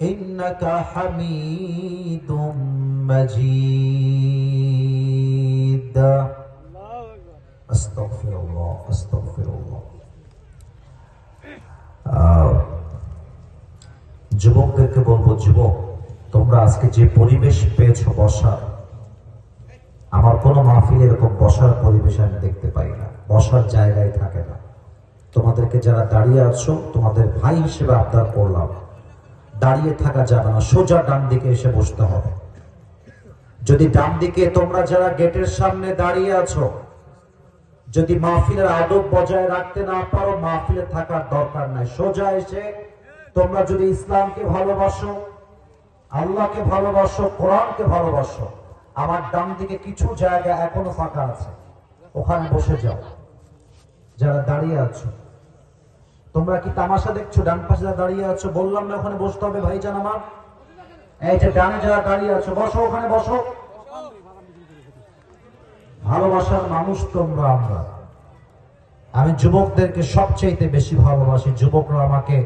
إنك حميد مجيد أستغفر الله أستغفر الله আহ, যুবকদেরকে বলবো যুবক তোমরা আজকে যে পরিবেশ পেয়েছো বসার আমার কোনো মাহফিল এরকম বসার পরিবেশ আমি দেখতে পাই না বসার জায়গায় থাকে না তোমাদেরকে যারা দাঁড়িয়ে আছো, তোমাদের ভাই হিসেবে আবদার করলাম। দাঁড়িয়ে থাকা যাবে না, সোজা ডান দিকে এসে বসতে হবে। যদি ডান দিকে তোমরা যারা গেটের সামনে দাঁড়িয়ে আছো, যদি মাহফিলের আদব বজায় রাখতে না পারো, মাহফিলে থাকার দরকার নাই। সোজা এসে তোমরা যদি ইসলামকে ভালোবাসো, আল্লাহকে ভালোবাসো, কোরআনকে ভালোবাসো, আমার ডান দিকে কিছু জায়গা এখনও ফাঁকা আছে। ওখানে বসে যাও। যারা দাঁড়িয়ে আছো। তোমরা কি তামাশা দেখছ? ডান পাশে যারা দাঁড়িয়ে আছো, বললাম না ওখানে বসতে হবে, ভাইজান আমার। এই যে ডানে যারা দাঁড়িয়ে আছো, বসো ওখানে, বসো। ভালোবাসার মানুষ তোমরা আমরা। আমি যুবকদেরকে সবচেয়ে বেশি ভালোবাসি। যুবকরা আমাকে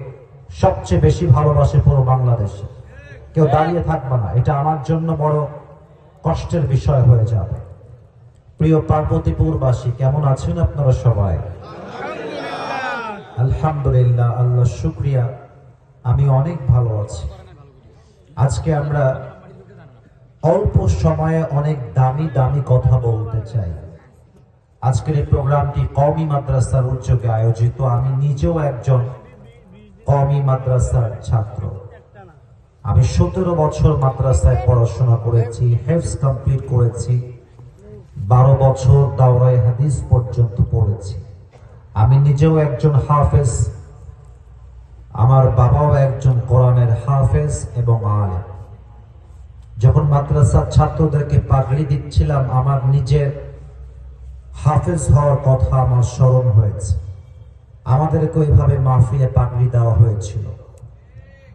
সবচেয়ে বেশি ভালোবাসে পুরো বাংলাদেশে। কেউ দাঁড়িয়ে থাকবে না। এটা আমার জন্য বড় কষ্টের বিষয় হয়ে যাবে। প্রিয় পার্বতীপুরবাসী, কেমন আছেন আপনারা সবাই? আলহামদুলিল্লাহ, আল্লাহ শুক্রিয়া। আমি অনেক ভালো আছি। আজকে আমরা অল্প সময়ে অনেক দামি দামি কথা বলতে চাই। আজকের এই প্রোগ্রামটি কমি মাদ্রাসার উদ্যোগে আয়োজিত। আমি নিজেও একজন কমি মাদ্রাসার ছাত্র। আমি সতেরো বছর মাদ্রাসায় পড়াশোনা করেছি হেফস কমপ্লিট করেছি। বারো বছর দাওরাই হাদিস পর্যন্ত পড়েছি। আমি নিজেও একজন হাফেজ, আমার বাবাও একজন কোরআনের হাফেজ এবং আলেম। যখন মাদ্রাসার ছাত্রদেরকে পাগড়ি দিচ্ছিলাম, আমার নিজের হাফেজ হওয়ার কথা আমার স্মরণ হয়েছে। আমাদেরকে ওইভাবে মাহফিলে পাগড়ি দেওয়া হয়েছিল।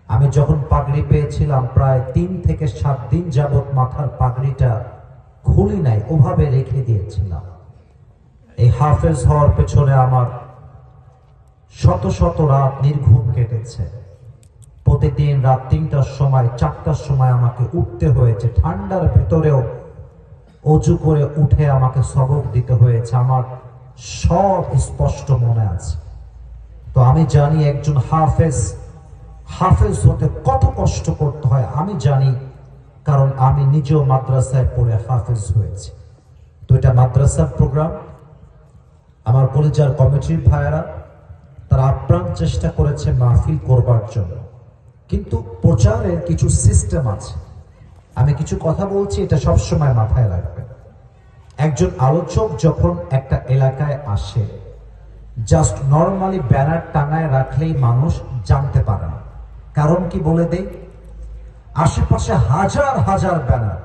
আমি যখন পাগড়ি পেয়েছিলাম, প্রায় তিন থেকে সাত দিন যাবৎ মাথার পাগড়িটা খুলি নাই, ওভাবে রেখে দিয়েছিলাম। এই হাফেজ হওয়ার পেছনে আমার শত শত রাত নির্ঘুম কেটেছে। প্রতিদিন রাত তিনটার সময়, চারটার সময় আমাকে উঠতে হয়েছে। ঠান্ডার ভেতরেও অজু করে উঠে আমাকে সবক দিতে হয়েছে। আমার সব স্পষ্ট মনে আছে। তো আমি জানি একজন হাফেজ হাফেজ হতে কত কষ্ট করতে হয়। আমি জানি কারণ আমি নিজেও মাদ্রাসায় পড়ে হাফেজ হয়েছি। তো এটা মাদ্রাসার প্রোগ্রাম আমার কলেজার কমিটির ভাইয়েরা, তারা আপ্রাণ চেষ্টা করেছে মাহফিল করবার জন্য। কিন্তু প্রচারের কিছু সিস্টেম আছে। আমি কিছু কথা বলছি, এটা সবসময় মাথায় রাখবে একজন আলোচক যখন একটা এলাকায় আসে জাস্ট নর্মালি ব্যানার টাঙায় রাখলেই মানুষ জানতে পারে না। কারণ কি বলে দেই? আশেপাশে হাজার হাজার ব্যানার।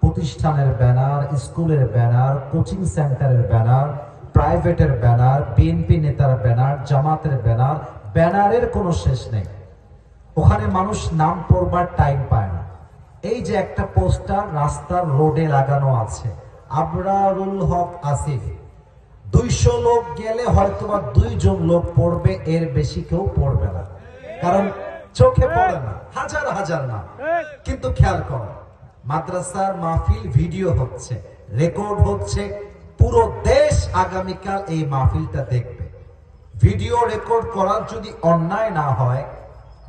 প্রতিষ্ঠানের ব্যানার, স্কুলের ব্যানার, কোচিং সেন্টারের ব্যানার, প্রাইভেটের ব্যানার বিএনপি নেতার ব্যানার, জামাতের ব্যানার, ব্যানারের কোনো শেষ নেই। ওখানে মানুষ নাম পড়বার টাইম পায় না। এই যে একটা পোস্টার রাস্তার রোডে লাগানো আছে, আবরারুল হক আসিফ। দুইশো লোক গেলে হয়তো বা দুইজন লোক পড়বে, এর বেশি কেউ পড়বে না। কারণ চোখে পড়ে না হাজার হাজার না। কিন্তু খেয়াল করো মাদ্রাসার মাহফিল ভিডিও হচ্ছে রেকর্ড হচ্ছে পুরো দেশ আগামীকাল এই মাহফিলটা দেখবে। ভিডিও রেকর্ড করার যদি অন্যায় না হয়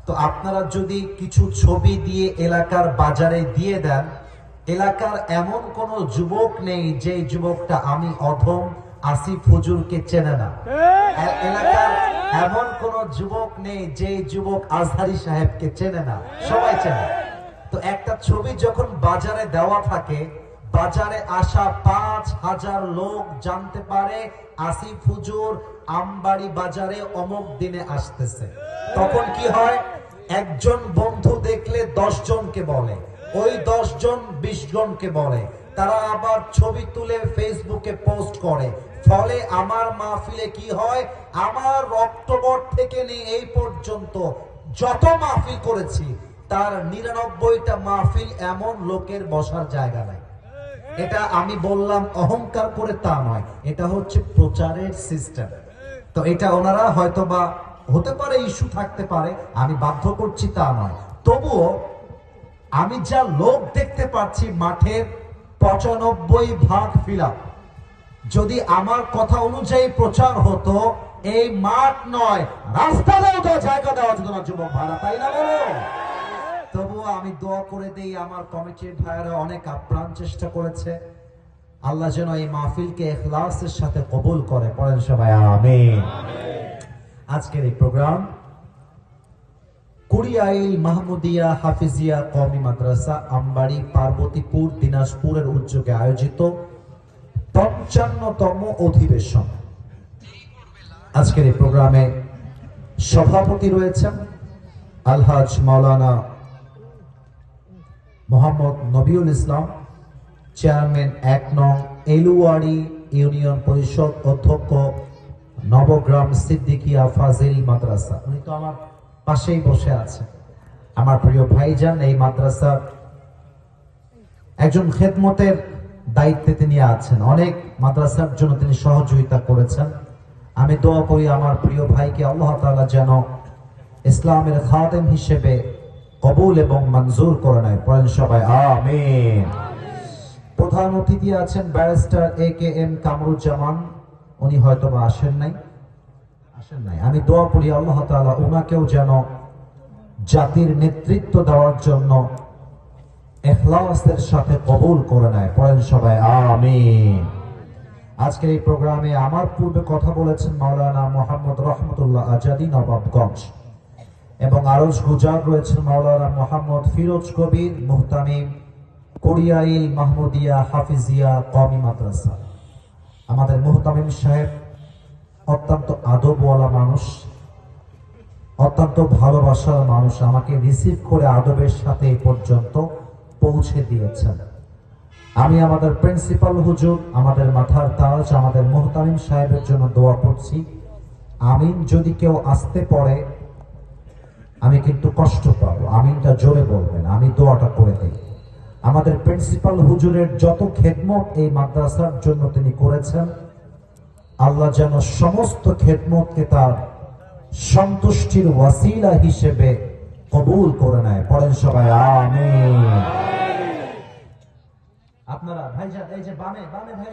তো আপনারা যদি কিছু ছবি দিয়ে এলাকার বাজারে দিয়ে দেন এলাকার এমন কোন যুবক নেই যে যুবকটা আমি অধম আসিফ হুজুরকে চেনে না। এলাকার এমন কোন যুবক নেই যে যুবক আজহারি সাহেবকে চেনে না। সবাই চেনে। তো একটা ছবি যখন বাজারে দেওয়া থাকে বাজারে আসা পাঁচ হাজার লোক জানতে পারে আসিফ হুজুর আমবাড়ি বাজারে অমুক দিনে আসতেছে। তখন কি হয়? একজন বন্ধু দেখলে দশ জনকে বলে ওই দশ জন বিশ জনকে বলে। তারা আবার ছবি তুলে ফেসবুকে পোস্ট করে। ফলে আমার মাহফিলে কি হয়? আমার অক্টোবর থেকে নিয়ে এই পর্যন্ত যত মাহফিল করেছি, তার নিরানব্বইটা মাহফিল এমন লোকের বসার জায়গা নাই। এটা আমি বললাম অহংকার করে তা নয়, এটা হচ্ছে প্রচারের সিস্টেম তো এটা ওনারা হয়তো বা হতে পারে ইস্যু থাকতে পারে, আমি বাধ্য করছি তা নয়। তবুও আমি যা লোক দেখতে পাচ্ছি মাঠের পঁচানব্বই ভাগ ফিল যদি আমার কথা অনুযায়ী প্রচার হতো, এই মাঠ নয় রাস্তা দেওয়া জায়গা দেওয়া যেত না, যুবক ভাড়া তাই না তবুও আমি দোয়া করে দেই, আমার কমিটির ভাইয়েরা অনেক আপ্রাণ চেষ্টা করেছে। আল্লাহ যেন এই মাহফিলকে এখলাসের সাথে কবুল করে। পড়েন সবাই, আমিন। আজকের এই প্রোগ্রাম কুড়িয়াইল মাহমুদিয়া হাফিজিয়া কওমি মাদ্রাসা আমবাড়ি পার্বতীপুর দিনাজপুরের উদ্যোগে আয়োজিত পঞ্চান্নতম অধিবেশন। আজকের এই প্রোগ্রামে সভাপতি রয়েছেন আলহাজ মাওলানা মোহাম্মদ নবিউল ইসলাম, চেয়ারম্যান এক নং এলুয়াড়ি ইউনিয়ন পরিষদ অধ্যক্ষ নবগ্রাম সিদ্দিকিয়া ফাজিল মাদ্রাসা। উনি তো আমার পাশেই বসে আছে। আমার প্রিয় ভাইজান, এই মাদ্রাসার একজন খেদমতের দায়িত্বে তিনি আছেন। অনেক মাদ্রাসার জন্য তিনি সহযোগিতা করেছেন। আমি দোয়া করি আমার প্রিয় ভাইকে আল্লাহ তাআলা যেন ইসলামের খাদেম হিসেবে কবুল এবং মঞ্জুর করে নেয়। পড়েন সবাই, আমিন। প্রধান অতিথি আছেন barrister A K M Kamruzzaman. উনি হয়তো বা আসেন নাই। নাই। আমি দোয়া করি আল্লাহ তাআলা ওনাকেও যেন জাতির নেতৃত্ব দেওয়ার জন্য এখলাসের সাথে কবুল করে নেয়। পড়েন সবাই, আমিন। আজকের এই প্রোগ্রামে আমার পূর্বে কথা বলেছেন মাওলানা মোহাম্মদ রহমতুল্লাহ আজাদি নবাবগঞ্জ এবং আরজ গুজার রয়েছেন মাওলানা মোহাম্মদ ফিরোজ কবির, মুহতামিম কোরিয়াইল মাহমুদিয়া হাফিজিয়া কমি মাদ্রাসা। আমাদের মুহতামিম সাহেব অত্যন্ত আদবওয়ালা মানুষ, অত্যন্ত ভালোবাসার মানুষ, আমাকে রিসিভ করে আদবের সাথে এই পর্যন্ত পৌঁছে দিয়েছেন। আমি আমাদের প্রিন্সিপাল হুজুর, আমাদের মাথার তাজ, আমাদের মোহতামিম সাহেবের জন্য দোয়া করছি। আমিন, যদি কেউ আসতে পড়ে, আমি কিন্তু কষ্ট পাবো। আমিনটা জোরে বলবেন, আমি দোয়াটা করে দিই। আমাদের প্রিন্সিপাল হুজুরের যত খেদমত এই মাদ্রাসার জন্য তিনি করেছেন আল্লাহ যেন সমস্ত খেদমতকে তার সন্তুষ্টির ওয়াসিলা হিসেবে কবুল করে নেয়। পড়েন সবাই আপনারা ভাই এই যে বামে বামে ভাই